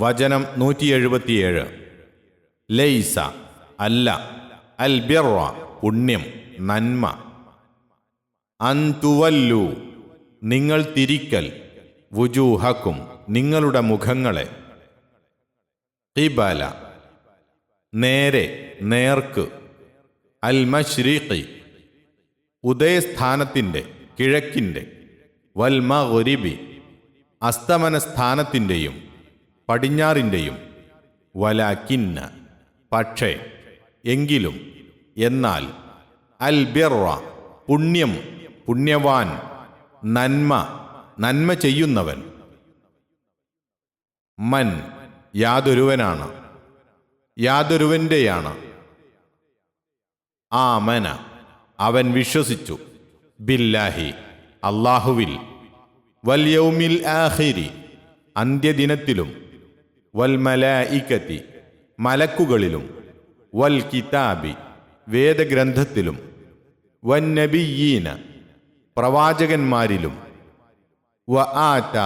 വചനം നൂറ്റി എഴുപത്തിയേഴ് ലൈസ അല്ല അൽ ബിറ പുണ്യം നന്മ. അന്തുവല്ലു നിങ്ങൾ തിരിക്കൽ വുജൂഹക്കും നിങ്ങളുടെ മുഖങ്ങളെ. ഖിബല നേരെ നേർക്ക്. അൽ മഷ്രീഖി ഉദയസ്ഥാനത്തിന്റെ കിഴക്കിന്റെ. വൽമ ഒരിബി അസ്തമന സ്ഥാനത്തിന്റെയും പടിഞ്ഞാറിന്റെയും വലാക്കിന്ന പക്ഷേ എങ്കിലും എന്നാൽ അൽ ബിറ പുണ്യം പുണ്യവാൻ നന്മ നന്മ ചെയ്യുന്നവൻ മൻ യാതൊരുവനാണ് യാതൊരുവന്റെയാണ് ആമന അവൻ വിശ്വസിച്ചു ബില്ലാഹി അള്ളാഹുവിൽ വല്യൗമിൽ ആഹിരി അന്ത്യദിനത്തിലും വൽ മലായിക്കത്തി മലക്കുകളിലും വൽ കിതാബി വേദഗ്രന്ഥത്തിലും വൻ നബിയീന പ്രവാചകന്മാരിലും വ ആറ്റ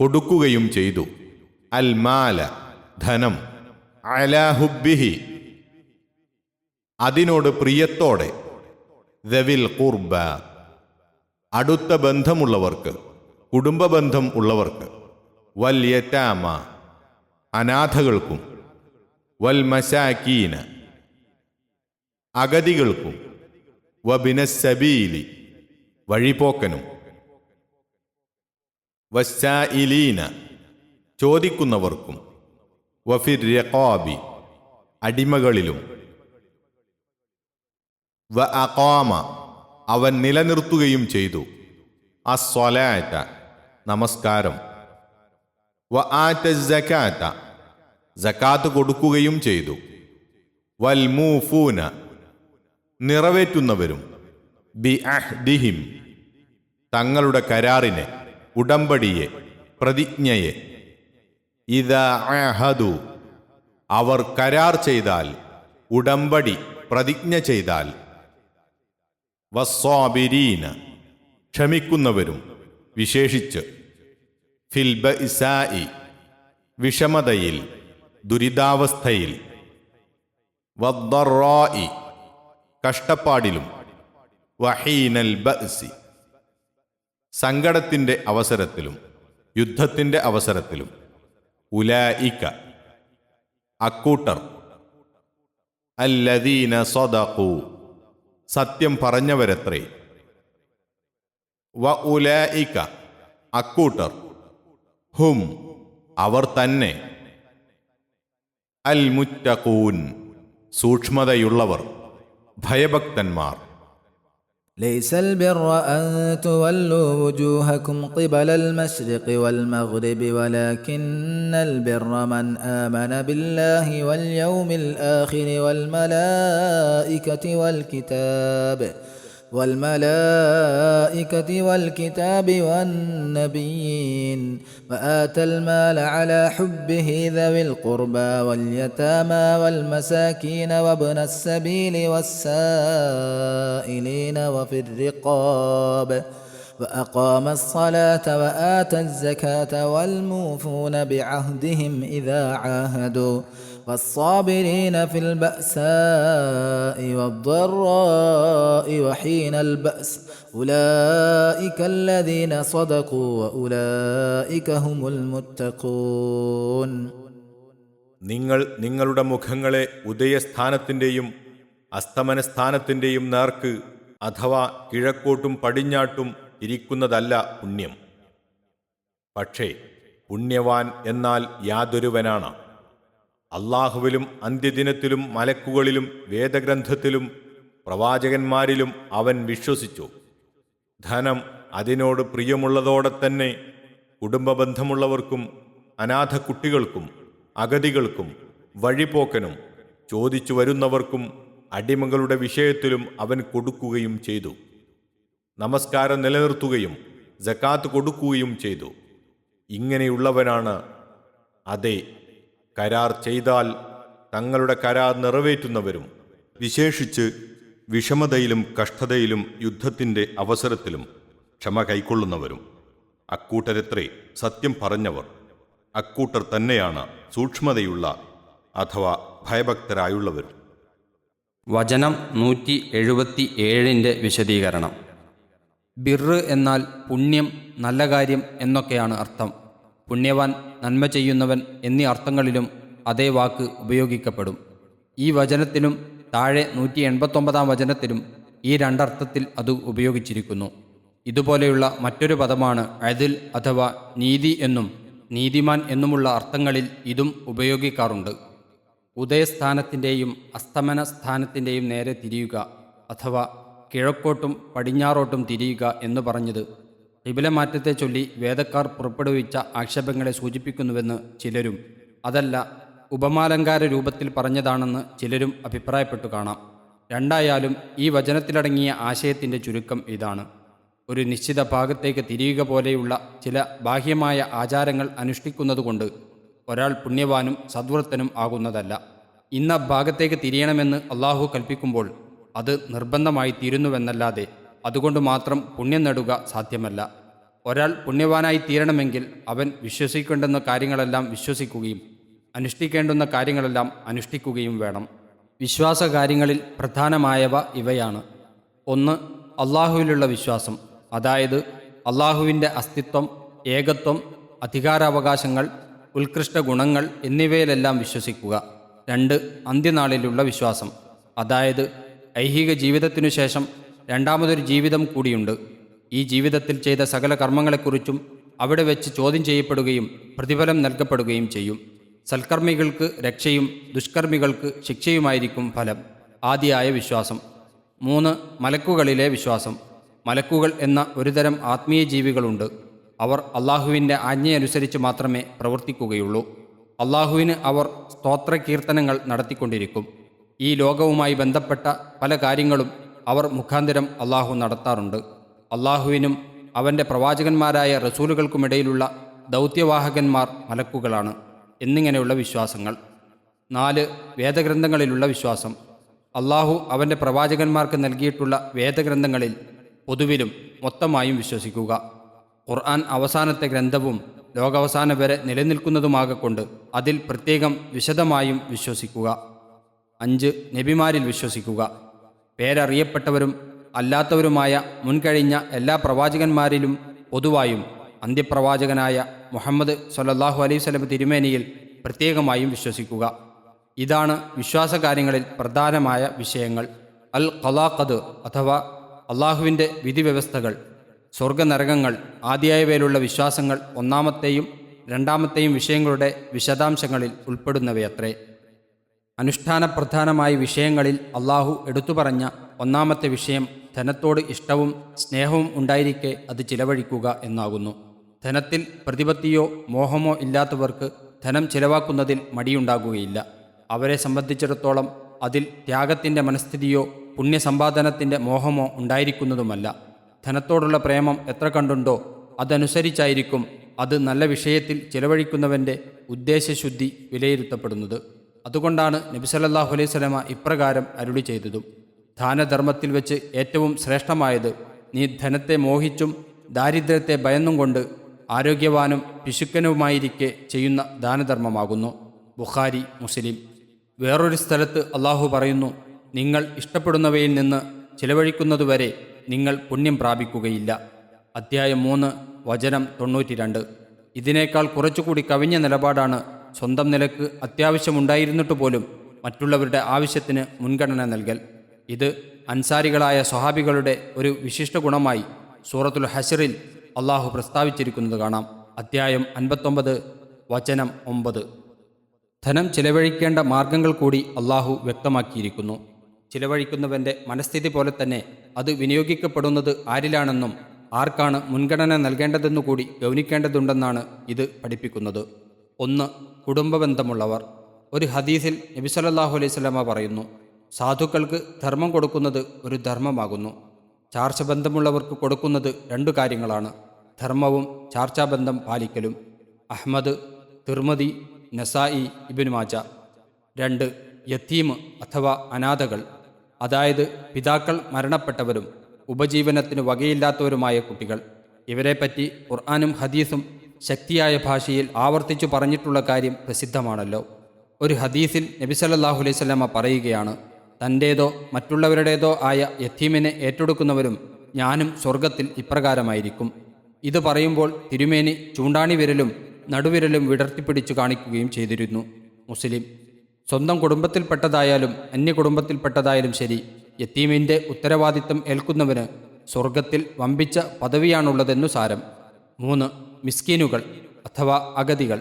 കൊടുക്കുകയും ചെയ്തു. അൽ മാല ധനം അലാഹുബിഹി അതിനോട് പ്രിയത്തോടെ ദവിൽ കുർബ അടുത്ത ബന്ധമുള്ളവർക്ക് കുടുംബബന്ധം ഉള്ളവർക്ക് വൽ യറ്റാമ അനാഥകൾക്കും വൽ മശാക്കീന അഗതികൾക്കും വബിനസബീലി വഴിപോക്കനും. വസ്സായിലീന ചോദിക്കുന്നവർക്കും വഫിർ റഖാബി അടിമകളിലും. വ അഖാമ അവൻ നിലനിർത്തുകയും ചെയ്തു. അസ്വലാറ്റ നമസ്കാരം. വ ജക്കാത്ത് കൊടുക്കുകയും ചെയ്തു. വൽ മൂഫൂന നിറവേറ്റുന്നവരും ബി അഹ്ദിഹിം തങ്ങളുടെ കരാറിനെ ഉടമ്പടിയെ പ്രതിജ്ഞയെ. ഇതാ അഹദു അവർ കരാർ ചെയ്താൽ ഉടമ്പടി പ്രതിജ്ഞ ചെയ്താൽ. വസ്വാബിരീന ക്ഷമിക്കുന്നവരും വിശേഷിച്ച്. ഫിൽബ ഇസായി വിഷമതയിൽ ദുരിതാവസ്ഥയിൽ വദ്ദറായി കഷ്ടപ്പാടിലും വഹീനൽ ബഅസി സങ്കടത്തിന്റെ അവസരത്തിലും യുദ്ധത്തിന്റെ അവസരത്തിലും ഉലായിക്ക അക്കൂട്ടർ അല്ലദീന സദഖു സത്യം പറഞ്ഞവരത്രേ വ ഉലായിക്ക അക്കൂട്ടർ ഹും അവർ തന്നെ അൽ മുറ്റക്കൂൻ സൂക്ഷ്മതയുള്ളവർ ഭയഭക്തന്മാർ ليس البر أن تولوا وجوهكم قبل المشرق والمغرب ولكن البر من آمن بالله واليوم الآخر والملائكة والكتاب والملائكة والكتاب والنبيين وآتى المال على حبه ذوي القربى واليتامى والمساكين وابن السبيل والسائلين وفي الرقاب وأقام الصلاة وآتى الزكاة والموفون بعهدهم إذا عاهدوا والصابرين في البأساء والضراء وحين البأس أولئك الذين صدقوا وأولئك هم المتقون നിങ്ങൾ നിങ്ങളുടെ മുഖങ്ങളെ ഉദയസ്ഥാനത്തിൻ്റെയും അസ്തമനസ്ഥാനത്തിൻ്റെയും നേർക്ക് അഥവാ കിഴക്കോട്ടും പടിഞ്ഞാട്ടും ഇരിക്കുന്നതല്ല പുണ്യം പക്ഷേ പുണ്യവാൻ എന്നാൽ യാതൊരുവനാണ് അള്ളാഹുവിലും അന്ത്യദിനത്തിലും മലക്കുകളിലും വേദഗ്രന്ഥത്തിലും പ്രവാചകന്മാരിലും അവൻ വിശ്വസിച്ചു. ധനം അതിനോട് പ്രിയമുള്ളതോടെ തന്നെ കുടുംബബന്ധമുള്ളവർക്കും അനാഥ കുട്ടികൾക്കും അഗതികൾക്കും വഴിപോക്കനും ചോദിച്ചു വരുന്നവർക്കും അടിമകളുടെ വിഷയത്തിലും അവൻ കൊടുക്കുകയും ചെയ്തു. നമസ്കാരം നിലനിർത്തുകയും ജക്കാത്ത് കൊടുക്കുകയും ചെയ്തു. ഇങ്ങനെയുള്ളവനാണ് അതെ കരാർ ചെയ്താൽ തങ്ങളുടെ കരാർ നിറവേറ്റുന്നവരും വിശേഷിച്ച് വിഷമതയിലും കഷ്ടതയിലും യുദ്ധത്തിന്റെ അവസരത്തിലും ക്ഷമ കൈക്കൊള്ളുന്നവരും. അക്കൂട്ടരത്രേ സത്യം പറഞ്ഞവർ. അക്കൂട്ടർ തന്നെയാണ് സൂക്ഷ്മതയുള്ള അഥവാ ഭയഭക്തരായുള്ളവർ. വചനം നൂറ്റി എഴുപത്തി ഏഴിന്റെ വിശദീകരണം. ബിർ എന്നാൽ പുണ്യം നല്ല കാര്യം എന്നൊക്കെയാണ് അർത്ഥം. പുണ്യവാൻ നന്മ ചെയ്യുന്നവൻ എന്നീ അർത്ഥങ്ങളിലും അതേ വാക്ക് ഉപയോഗിക്കപ്പെടും. ഈ വചനത്തിലും താഴെ നൂറ്റി എൺപത്തൊമ്പതാം വചനത്തിലും ഈ രണ്ടർത്ഥത്തിൽ അത് ഉപയോഗിച്ചിരിക്കുന്നു. ഇതുപോലെയുള്ള മറ്റൊരു പദമാണ് അദിൽ അഥവാ നീതി എന്നും നീതിമാൻ എന്നുമുള്ള അർത്ഥങ്ങളിൽ ഇതും ഉപയോഗിക്കാറുണ്ട്. ഉദയസ്ഥാനത്തിന്റെയും അസ്തമന സ്ഥാനത്തിന്റെയും നേരെ തിരിയുക അഥവാ കിഴക്കോട്ടും പടിഞ്ഞാറോട്ടും തിരിയുക എന്ന് പറഞ്ഞത് മാറ്റത്തെ ചൊല്ലി വേദക്കാർ പുറപ്പെടുവിച്ച ആക്ഷേപങ്ങളെ സൂചിപ്പിക്കുന്നുവെന്ന് ചിലരും അതല്ല ഉപമാലങ്കാര രൂപത്തിൽ പറഞ്ഞതാണെന്ന് ചിലരും അഭിപ്രായപ്പെട്ടു കാണാം. രണ്ടായാലും ഈ വചനത്തിലടങ്ങിയ ആശയത്തിന്റെ ചുരുക്കം ഇതാണ്. ഒരു നിശ്ചിത ഭാഗത്തേക്ക് തിരിയുക പോലെയുള്ള ചില ബാഹ്യമായ ആചാരങ്ങൾ അനുഷ്ഠിക്കുന്നതുകൊണ്ട് ഒരാൾ പുണ്യവാനും സദ്വൃത്തനും ആകുന്നതല്ല. ഇന്ന ഭാഗത്തേക്ക് തിരിയണമെന്ന് അള്ളാഹു കൽപ്പിക്കുമ്പോൾ അത് നിർബന്ധമായി തീരുന്നുവെന്നല്ലാതെ അതുകൊണ്ട് മാത്രം പുണ്യം നേടുക സാധ്യമല്ല. ഒരാൾ പുണ്യവാനായി തീരണമെങ്കിൽ അവൻ വിശ്വസിക്കേണ്ടുന്ന കാര്യങ്ങളെല്ലാം വിശ്വസിക്കുകയും അനുഷ്ഠിക്കേണ്ടുന്ന കാര്യങ്ങളെല്ലാം അനുഷ്ഠിക്കുകയും വേണം. വിശ്വാസ കാര്യങ്ങളിൽ പ്രധാനമായവ ഇവയാണ്. ഒന്ന് അള്ളാഹുവിലുള്ള വിശ്വാസം. അതായത് അള്ളാഹുവിന്റെ അസ്തിത്വം ഏകത്വം അധികാരാവകാശങ്ങൾ ഉത്കൃഷ്ട ഗുണങ്ങൾ എന്നിവയിലെല്ലാം വിശ്വസിക്കുക. രണ്ട് അന്ത്യനാളിലുള്ള വിശ്വാസം. അതായത് ഐഹിക ജീവിതത്തിനു ശേഷം രണ്ടാമതൊരു ജീവിതം കൂടിയുണ്ട്. ഈ ജീവിതത്തിൽ ചെയ്ത സകല കർമ്മങ്ങളെക്കുറിച്ചും അവിടെ വെച്ച് ചോദ്യം ചെയ്യപ്പെടുകയും പ്രതിഫലം നൽകപ്പെടുകയും ചെയ്യും. സൽക്കർമ്മികൾക്ക് രക്ഷയും ദുഷ്കർമ്മികൾക്ക് ശിക്ഷയുമായിരിക്കും ഫലം. ആദിയായ വിശ്വാസം. മൂന്ന് മലക്കുകളിലെ വിശ്വാസം. മലക്കുകൾ എന്ന ഒരുതരം ആത്മീയ ജീവികളുണ്ട്. അവർ അള്ളാഹുവിന്റെ ആജ്ഞയനുസരിച്ച് മാത്രമേ പ്രവർത്തിക്കുകയുള്ളൂ. അള്ളാഹുവിന് അവർ സ്തോത്ര കീർത്തനങ്ങൾ നടത്തിക്കൊണ്ടിരിക്കും. ഈ ലോകവുമായി ബന്ധപ്പെട്ട പല കാര്യങ്ങളും അവർ മുഖാന്തരം അള്ളാഹു നടത്താറുണ്ട്. അള്ളാഹുവിനും അവന്റെ പ്രവാചകന്മാരായ റസൂലുകൾക്കുമിടയിലുള്ള ദൗത്യവാഹകന്മാർ മലക്കുകളാണ് എന്നിങ്ങനെയുള്ള വിശ്വാസങ്ങൾ. നാല് വേദഗ്രന്ഥങ്ങളിലുള്ള വിശ്വാസം. അള്ളാഹു അവന്റെ പ്രവാചകന്മാർക്ക് നൽകിയിട്ടുള്ള വേദഗ്രന്ഥങ്ങളിൽ പൊതുവിലും മൊത്തമായും വിശ്വസിക്കുക. ഖുർആൻ അവസാനത്തെ ഗ്രന്ഥവും ലോകാവസാനം വരെ നിലനിൽക്കുന്നതുമാകൊണ്ട് അതിൽ പ്രത്യേകം വിശദമായും വിശ്വസിക്കുക. അഞ്ച് നബിമാരിൽ വിശ്വസിക്കുക. പേരറിയപ്പെട്ടവരും അല്ലാത്തവരുമായ മുൻകഴിഞ്ഞ എല്ലാ പ്രവാചകന്മാരിലും പൊതുവായും അന്ത്യപ്രവാചകനായ മുഹമ്മദ് സൊല്ലാഹു അലൈഹി സ്വലം തിരുമേനിയിൽ പ്രത്യേകമായും വിശ്വസിക്കുക. ഇതാണ് വിശ്വാസകാര്യങ്ങളിൽ പ്രധാനമായ വിഷയങ്ങൾ. അൽ ഖലാഖദ് അഥവാ അള്ളാഹുവിന്റെ വിധിവ്യവസ്ഥകൾ സ്വർഗനരകങ്ങൾ ആദിയായവയിലുള്ള വിശ്വാസങ്ങൾ ഒന്നാമത്തെയും രണ്ടാമത്തെയും വിഷയങ്ങളുടെ വിശദാംശങ്ങളിൽ ഉൾപ്പെടുന്നവയത്രേ. അനുഷ്ഠാനപ്രധാനമായ വിഷയങ്ങളിൽ അള്ളാഹു എടുത്തു പറഞ്ഞ ഒന്നാമത്തെ വിഷയം ധനത്തോട് ഇഷ്ടവും സ്നേഹവും ഉണ്ടായിരിക്കെ അത് ചിലവഴിക്കുക എന്നാകുന്നു. ധനത്തിൽ പ്രതിപത്തിയോ മോഹമോ ഇല്ലാത്തവർക്ക് ധനം ചിലവാക്കുന്നതിൽ മടിയുണ്ടാകുകയില്ല. അവരെ സംബന്ധിച്ചിടത്തോളം അതിൽ ത്യാഗത്തിന്റെ മനസ്ഥിതിയോ പുണ്യസമ്പാദനത്തിന്റെ മോഹമോ ഉണ്ടായിരിക്കുന്നതുമല്ല. ധനത്തോടുള്ള പ്രേമം എത്ര കണ്ടുണ്ടോ അതനുസരിച്ചായിരിക്കും അത് നല്ല വിഷയത്തിൽ ചിലവഴിക്കുന്നവന്റെ ഉദ്ദേശശുദ്ധി വിലയിരുത്തപ്പെടുന്നത്. അതുകൊണ്ടാണ് നബിസല്ലാഹു അലൈഹി സ്വലമ ഇപ്രകാരം അരുളി ചെയ്തതും ദാനധർമ്മത്തിൽ വെച്ച് ഏറ്റവും ശ്രേഷ്ഠമായത് നീ ധനത്തെ മോഹിച്ചും ദാരിദ്ര്യത്തെ ഭയന്നും കൊണ്ട് ആരോഗ്യവാനും പിശുക്കനുമായിരിക്കെ ചെയ്യുന്ന ദാനധർമ്മമാകുന്നു. ബുഖാരി മുസ്ലിം. വേറൊരു സ്ഥലത്ത് അള്ളാഹു പറയുന്നു നിങ്ങൾ ഇഷ്ടപ്പെടുന്നവയിൽ നിന്ന് ചിലവഴിക്കുന്നതുവരെ നിങ്ങൾ പുണ്യം പ്രാപിക്കുകയില്ല. അധ്യായം മൂന്ന് വചനം തൊണ്ണൂറ്റി രണ്ട് ഇതിനേക്കാൾ കുറച്ചുകൂടി കവിഞ്ഞ നിലപാടാണ് സ്വന്തം നിലയ്ക്ക് അത്യാവശ്യമുണ്ടായിരുന്നിട്ട് പോലും മറ്റുള്ളവരുടെ ആവശ്യത്തിന് മുൻഗണന നൽകൽ. ഇത് അൻസാരികളായ സ്വഹാബികളുടെ ഒരു വിശിഷ്ട ഗുണമായി സൂറത്തുൽ ഹഷറിൽ അള്ളാഹു പ്രസ്താവിച്ചിരിക്കുന്നത് കാണാം. അധ്യായം അൻപത്തൊമ്പത് വചനം ഒമ്പത്. ധനം ചിലവഴിക്കേണ്ട മാർഗങ്ങൾ കൂടി അള്ളാഹു വ്യക്തമാക്കിയിരിക്കുന്നു. ചിലവഴിക്കുന്നവന്റെ മനസ്ഥിതി പോലെ തന്നെ അത് വിനിയോഗിക്കപ്പെടുന്നത് ആരിലാണെന്നും ആർക്കാണ് മുൻഗണന നൽകേണ്ടതെന്നു കൂടി ഗൗനിക്കേണ്ടതുണ്ടെന്നാണ് ഇത് പഠിപ്പിക്കുന്നത്. ഒന്ന് കുടുംബബന്ധമുള്ളവർ. ഒരു ഹദീസിൽ നബി സല്ലാഹു അലൈഹി സ്വലമ പറയുന്നു സാധുക്കൾക്ക് ധർമ്മം കൊടുക്കുന്നത് ഒരു ധർമ്മമാകുന്നു. ചാർച്ചബന്ധമുള്ളവർക്ക് കൊടുക്കുന്നത് രണ്ടു കാര്യങ്ങളാണ്. ധർമ്മവും ചാർച്ചാബന്ധം പാലിക്കലും. Ahmad Tirmidhi Nasai Ibn Majah. രണ്ട് യത്തീം അഥവാ അനാഥകൾ. അതായത് പിതാക്കൾ മരണപ്പെട്ടവരും ഉപജീവനത്തിന് വകയില്ലാത്തവരുമായ കുട്ടികൾ. ഇവരെപ്പറ്റി ഖുർആാനും ഹദീസും ശക്തിയായ ഭാഷയിൽ ആവർത്തിച്ചു പറഞ്ഞിട്ടുള്ള കാര്യം പ്രസിദ്ധമാണല്ലോ. ഒരു ഹദീസിൽ നബി സല്ലല്ലാഹു അലൈഹി വസല്ലമ പറയുകയാണ് തന്റേതോ മറ്റുള്ളവരുടേതോ ആയ യത്തീമിനെ ഏറ്റെടുക്കുന്നവരും ഞാനും സ്വർഗത്തിൽ ഇപ്രകാരമായിരിക്കും. ഇത് പറയുമ്പോൾ തിരുമേനി ചൂണ്ടാണി വിരലും നടുവിരലും വിടർത്തിപ്പിടിച്ചു കാണിക്കുകയും ചെയ്തിരുന്നു. മുസ്ലിം സ്വന്തം കുടുംബത്തിൽപ്പെട്ടതായാലും അന്യ കുടുംബത്തിൽപ്പെട്ടതായാലും ശരി യത്തീമിന്റെ ഉത്തരവാദിത്തം ഏൽക്കുന്നവന് സ്വർഗത്തിൽ വമ്പിച്ച പദവിയാണുള്ളതെന്നു സാരം. മൂന്ന് മിസ്കീനുകൾ അഥവാ അഗതികൾ.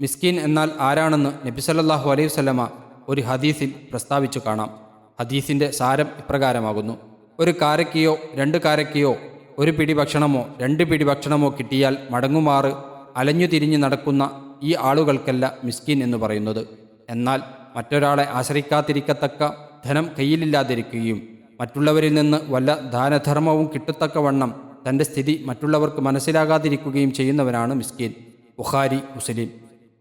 മിസ്കീൻ എന്നാൽ ആരാണെന്ന് നബിസല്ലാഹു അലൈഹി വസല്ലമ ഒരു ഹദീസിൽ പ്രസ്താവിച്ചു കാണാം. ഹദീസിന്റെ സാരം ഇപ്രകാരമാകുന്നു. ഒരു കാരക്കയോ രണ്ട് കാരക്കയോ ഒരു പിടി ഭക്ഷണമോ രണ്ട് പിടി ഭക്ഷണമോ കിട്ടിയാൽ മടങ്ങുമാറ് അലഞ്ഞു തിരിഞ്ഞു നടക്കുന്ന ഈ ആളുകൾക്കല്ല മിസ്കിൻ എന്ന് പറയുന്നത്. എന്നാൽ മറ്റൊരാളെ ആശ്രയിക്കാതിരിക്കത്തക്ക ധനം കയ്യിലില്ലാതിരിക്കുകയും മറ്റുള്ളവരിൽ നിന്ന് വല്ല ദാനധർമ്മവും കിട്ടത്തക്കവണ്ണം തന്റെ സ്ഥിതി മറ്റുള്ളവർക്ക് മനസ്സിലാകാതിരിക്കുകയും ചെയ്യുന്നവനാണ് മിസ്കീൻ. Bukhari Muslim.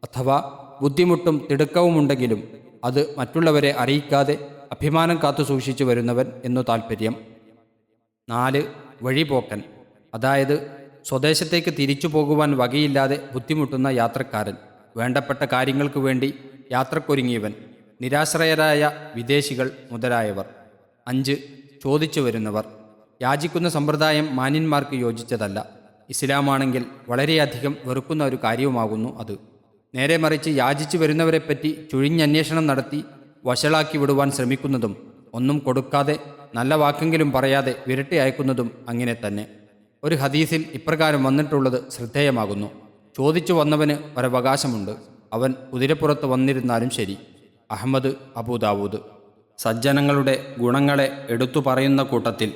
അഥവാ ബുദ്ധിമുട്ടും തിടുക്കവുമുണ്ടെങ്കിലും അത് മറ്റുള്ളവരെ അറിയിക്കാതെ അഭിമാനം കാത്തു സൂക്ഷിച്ചു വരുന്നവൻ എന്നു താൽപ്പര്യം നാല് വഴിപോക്കൻ. അതായത് സ്വദേശത്തേക്ക് തിരിച്ചു പോകുവാൻ വകയില്ലാതെ ബുദ്ധിമുട്ടുന്ന യാത്രക്കാരൻ. വേണ്ടപ്പെട്ട കാര്യങ്ങൾക്ക് വേണ്ടി യാത്രക്കൊരുങ്ങിയവൻ. നിരാശ്രയരായ വിദേശികൾ മുതലായവർ. അഞ്ച് ചോദിച്ചു വരുന്നവർ. യാചിക്കുന്ന സമ്പ്രദായം മാന്യന്മാർക്ക് യോജിച്ചതല്ല. ഇസ്ലാമാണെങ്കിൽ വളരെയധികം വെറുക്കുന്ന ഒരു കാര്യവുമാകുന്നു അത്. നേരെ മറിച്ച് യാചിച്ചു വരുന്നവരെപ്പറ്റി ചുഴിഞ്ഞന്വേഷണം നടത്തി വഷളാക്കി വിടുവാൻ ശ്രമിക്കുന്നതും ഒന്നും കൊടുക്കാതെ നല്ല വാക്കെങ്കിലും പറയാതെ വിരട്ടി അയക്കുന്നതും അങ്ങനെ തന്നെ. ഒരു ഹദീസിൽ ഇപ്രകാരം വന്നിട്ടുള്ളത് ശ്രദ്ധേയമാകുന്നു. ചോദിച്ചു വന്നവന് ഒരവകാശമുണ്ട്. അവൻ കുതിരപ്പുറത്ത് വന്നിരുന്നാലും ശരി. അഹമ്മദ് അബൂദാവൂദ്. സജ്ജനങ്ങളുടെ ഗുണങ്ങളെ എടുത്തു പറയുന്ന കൂട്ടത്തിൽ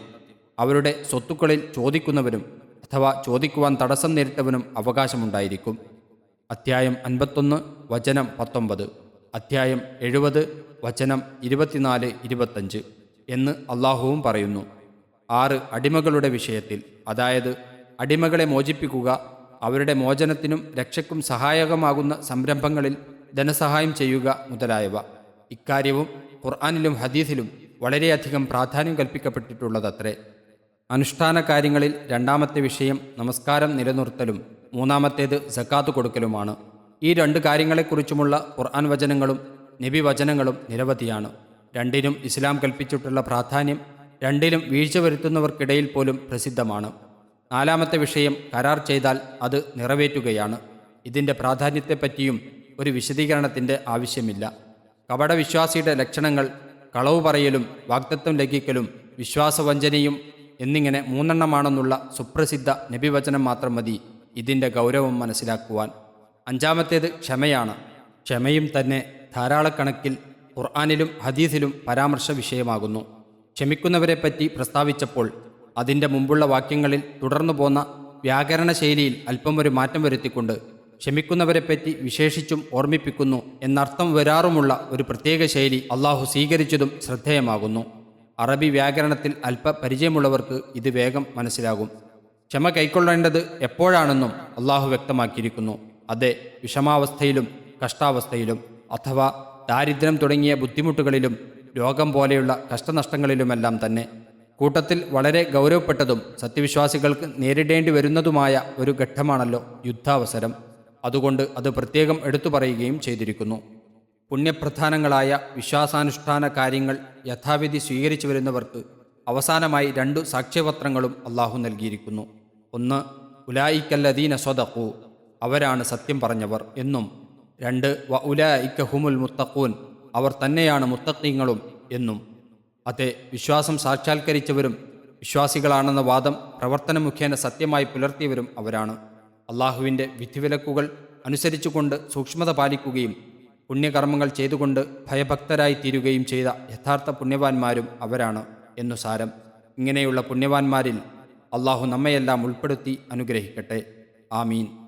അവരുടെ സ്വത്തുക്കളിൽ ചോദിക്കുന്നവരും അഥവാ ചോദിക്കുവാൻ തടസ്സം നേരിട്ടവനും അവകാശമുണ്ടായിരിക്കും. അധ്യായം അൻപത്തൊന്ന് വചനം പത്തൊമ്പത്. അധ്യായം എഴുപത് വചനം ഇരുപത്തിനാല് ഇരുപത്തഞ്ച് എന്ന് അള്ളാഹുവും പറയുന്നു. ആറ് അടിമകളുടെ വിഷയത്തിൽ അതായത് അടിമകളെ മോചിപ്പിക്കുക അവരുടെ മോചനത്തിനും രക്ഷയ്ക്കും സഹായകമാകുന്ന സംരംഭങ്ങളിൽ ധനസഹായം ചെയ്യുക മുതലായവ. ഇക്കാര്യവും ഖുർആാനിലും ഹദീസിലും വളരെയധികം പ്രാധാന്യം കൽപ്പിക്കപ്പെട്ടിട്ടുള്ളതത്രേ. അനുഷ്ഠാന കാര്യങ്ങളിൽ രണ്ടാമത്തെ വിഷയം നമസ്കാരം നിലനിർത്തലും മൂന്നാമത്തേത് സക്കാത്ത് കൊടുക്കലുമാണ്. ഈ രണ്ട് കാര്യങ്ങളെക്കുറിച്ചുമുള്ള ഖുർആൻ വചനങ്ങളും നബി വചനങ്ങളും നിരവധിയാണ്. രണ്ടിനും ഇസ്ലാം കൽപ്പിച്ചിട്ടുള്ള പ്രാധാന്യം രണ്ടിലും വീഴ്ച വരുത്തുന്നവർക്കിടയിൽ പോലും പ്രസിദ്ധമാണ്. നാലാമത്തെ വിഷയം കരാർ ചെയ്താൽ അത് നിറവേറ്റുകയാണ്. ഇതിന്റെ പ്രാധാന്യത്തെപ്പറ്റിയും ഒരു വിശദീകരണത്തിന്റെ ആവശ്യമില്ല. കപടവിശ്വാസിയുടെ ലക്ഷണങ്ങൾ കളവ് പറയലും വാഗ്ദത്വം ലംഘിക്കലും വിശ്വാസവഞ്ചനയും എന്നിങ്ങനെ മൂന്നെണ്ണമാണെന്നുള്ള സുപ്രസിദ്ധ നബിവചനം മാത്രം മതി ഇതിന്റെ ഗൗരവം മനസ്സിലാക്കുവാൻ. അഞ്ചാമത്തേത് ക്ഷമയാണ്. ക്ഷമയും തന്നെ ധാരാളക്കണക്കിൽ ഖുർആാനിലും ഹദീസിലും പരാമർശ വിഷയമാകുന്നു. ക്ഷമിക്കുന്നവരെപ്പറ്റി പ്രസ്താവിച്ചപ്പോൾ അതിന്റെ മുമ്പുള്ള വാക്യങ്ങളിൽ തുടർന്നു പോന്ന വ്യാകരണ ശൈലിയിൽ അല്പം ഒരു മാറ്റം വരുത്തിക്കൊണ്ട് ക്ഷമിക്കുന്നവരെപ്പറ്റി വിശേഷിച്ചും ഓർമ്മിപ്പിക്കുന്നു എന്നർത്ഥം വരാറുമുള്ള ഒരു പ്രത്യേക ശൈലി അള്ളാഹു സ്വീകരിച്ചതും ശ്രദ്ധേയമാകുന്നു. അറബി വ്യാകരണത്തിൽ അല്പ പരിചയമുള്ളവർക്ക് ഇത് വേഗം മനസ്സിലാകും. ക്ഷമ കൈക്കൊള്ളേണ്ടത് എപ്പോഴാണെന്നും അള്ളാഹു വ്യക്തമാക്കിയിരിക്കുന്നു. അതെ വിഷമാവസ്ഥയിലും കഷ്ടാവസ്ഥയിലും അഥവാ ദാരിദ്ര്യം തുടങ്ങിയ ബുദ്ധിമുട്ടുകളിലും രോഗം പോലെയുള്ള കഷ്ടനഷ്ടങ്ങളിലുമെല്ലാം തന്നെ. കൂട്ടത്തിൽ വളരെ ഗൗരവപ്പെട്ടതും സത്യവിശ്വാസികൾക്ക് നേരിടേണ്ടി വരുന്നതുമായ ഒരു ഘട്ടമാണല്ലോ യുദ്ധാവസരം. അതുകൊണ്ട് അത് പ്രത്യേകം എടുത്തു പറയുകയും ചെയ്തിരിക്കുന്നു. പുണ്യപ്രധാനങ്ങളായ വിശ്വാസാനുഷ്ഠാന കാര്യങ്ങൾ യഥാവിധി സ്വീകരിച്ചു വരുന്നവർക്ക് അവസാനമായി രണ്ടു സാക്ഷ്യപത്രങ്ങളും അള്ളാഹു നൽകിയിരിക്കുന്നു. ഒന്ന് ഉലായിക്കല്ലദീന സ്വതഖു അവരാണ് സത്യം പറഞ്ഞവർ എന്നും രണ്ട് വ ഉലായിക്ക ഹുമുൽ മുത്തഖൂൻ. അവർ തന്നെയാണ് മുത്തഖീങ്ങളും എന്നും. അതെ വിശ്വാസം സാക്ഷാത്കരിച്ചവരും വിശ്വാസികളാണെന്ന വാദം പ്രവർത്തന മുഖേന സത്യമായി പുലർത്തിയവരും അവരാണ്. അള്ളാഹുവിന്റെ വിധിവിലക്കുകൾ അനുസരിച്ചുകൊണ്ട് സൂക്ഷ്മത പാലിക്കുകയും പുണ്യകർമ്മങ്ങൾ ചെയ്തുകൊണ്ട് ഭയഭക്തരായി തീരുകയും ചെയ്ത യഥാർത്ഥ പുണ്യവാന്മാരും അവരാണ് എന്നു സാരം. ഇങ്ങനെയുള്ള പുണ്യവാന്മാരിൽ അള്ളാഹു നമ്മയെല്ലാം ഉൾപ്പെടുത്തി അനുഗ്രഹിക്കട്ടെ. ആമീൻ.